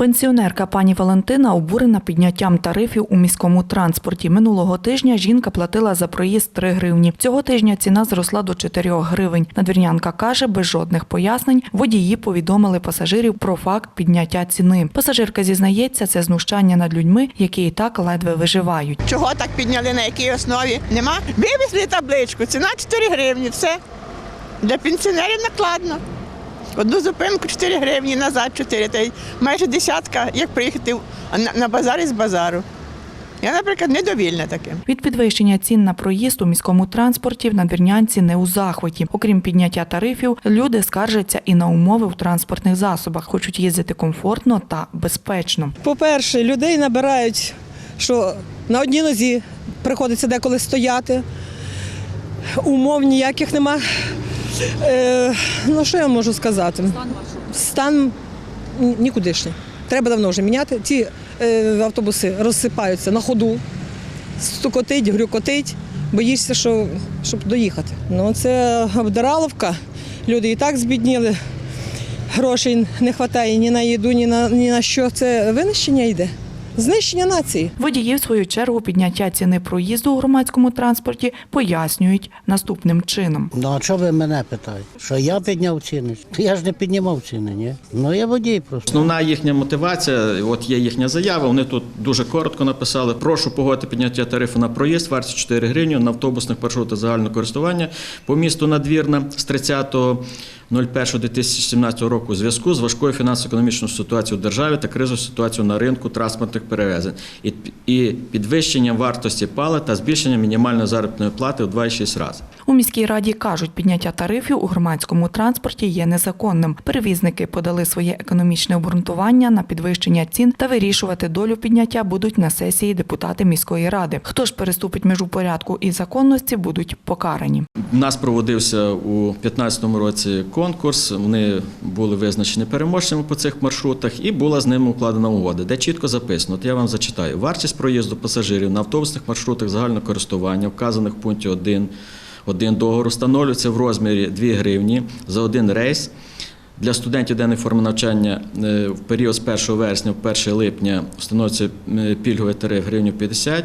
Пенсіонерка пані Валентина обурена підняттям тарифів у міському транспорті. Минулого тижня жінка платила за проїзд 3 гривні. Цього тижня ціна зросла до 4 гривень. Надвірнянка каже, без жодних пояснень водії повідомили пасажирів про факт підняття ціни. Пасажирка зізнається, це знущання над людьми, які і так ледве виживають. Чого так підняли, на якій основі? Нема? Вивезли табличку, ціна 4 гривні, все. Для пенсіонерів накладно. Одну зупинку 4 гривні, назад 4, та й майже десятка, як приїхати на базар із базару. Я, наприклад, недовільна таким. Від підвищення цін на проїзд у міському транспорті в надвірнянці не у захваті. Окрім підняття тарифів, люди скаржаться і на умови в транспортних засобах, хочуть їздити комфортно та безпечно. По-перше, людей набирають, що на одній нозі приходиться деколи стояти, умов ніяких нема. Е, ну, що я можу сказати? Стан нікудишній. Треба давно вже міняти. Ці е, автобуси розсипаються на ходу, стукотить, грюкотить, боїшся, що, щоб доїхати. Ну, це обдираловка. Люди і так збідніли. Грошей не вистачає ні на їду, ні на, ні на що. Це винищення йде. Знищення нації. Водії, в свою чергу, підняття ціни проїзду у громадському транспорті пояснюють наступним чином. Ну а що ви мене питаєте? Що я підняв ціни? Я ж не піднімав ціни, ні? Ну я водій просто. Основна їхня мотивація, от є їхня заява. Вони тут дуже коротко написали: прошу погодити підняття тарифу на проїзд, вартість 4 гривні на автобусних маршрутах загального користування по місту Надвірна з 30.01.2017 року у зв'язку з важкою фінансово-економічною ситуацією в державі та кризовою ситуацією на ринку транспортних перевезень і, і підвищенням вартості пала та збільшенням мінімальної заробітної плати в 2,6 рази. У міській раді кажуть, підняття тарифів у громадському транспорті є незаконним. Перевізники подали своє економічне обґрунтування на підвищення цін та вирішувати долю підняття будуть на сесії депутати міської ради. Хто ж переступить межу порядку і законності, будуть покарані. У нас проводився у 2015 році конкурс. Вони були визначені переможцями по цих маршрутах, і була з ними укладена угода, де чітко записано. От я вам зачитаю: вартість проїзду пасажирів на автобусних маршрутах загального користування, вказаних в пункті 1, 1 договору, встановлюється в розмірі 2 гривні за один рейс. Для студентів денної форми навчання е, в період з 1 вересня по 1 липня встановлюється е, пільговий тариф гривню 50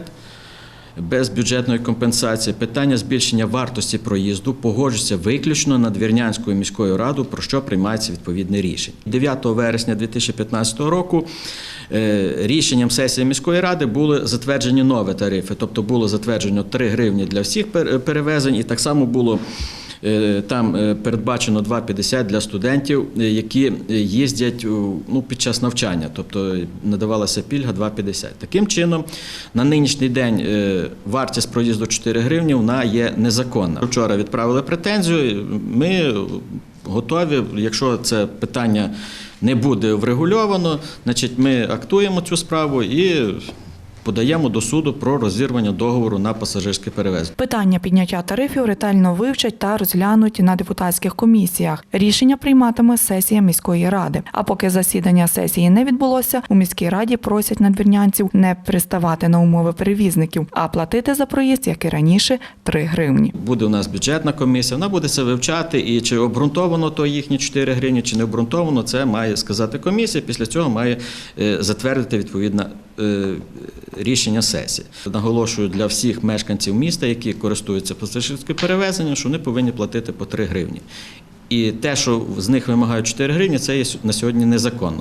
без бюджетної компенсації. Питання збільшення вартості проїзду погоджується виключно Надвірнянською міською радою, про що приймається відповідне рішення. 9 вересня 2015 року е, рішенням сесії міської ради були затверджені нові тарифи, тобто було затверджено 3 гривні для всіх пер- перевезень, і так само було. Е, Там е, передбачено 2,50 для студентів, е, які їздять ну, під час навчання, тобто надавалася пільга 2,50. Таким чином, на нинішній день вартість проїзду 4 гривні вона є незаконна. Вчора відправили претензію. Ми готові, якщо це питання не буде врегульовано, значить ми актуємо цю справу і подаємо до суду про розірвання договору на пасажирське перевезення. Питання підняття тарифів ретельно вивчать та розглянуть на депутатських комісіях. Рішення прийматиме сесія міської ради. А поки засідання сесії не відбулося, у міській раді просять надвірнянців не приставати на умови перевізників, а платити за проїзд, як і раніше, 3 гривні. Буде у нас бюджетна комісія, вона буде це вивчати, і чи обґрунтовано то їхні 4 гривні, чи не обґрунтовано, це має сказати комісія. Після цього має е, затвердити відповідне е, рішення сесії. Наголошую для всіх мешканців міста, які користуються пасажирським перевезенням, що вони повинні платити по 3 гривні. І те, що з них вимагають 4 гривні, це є на сьогодні незаконно.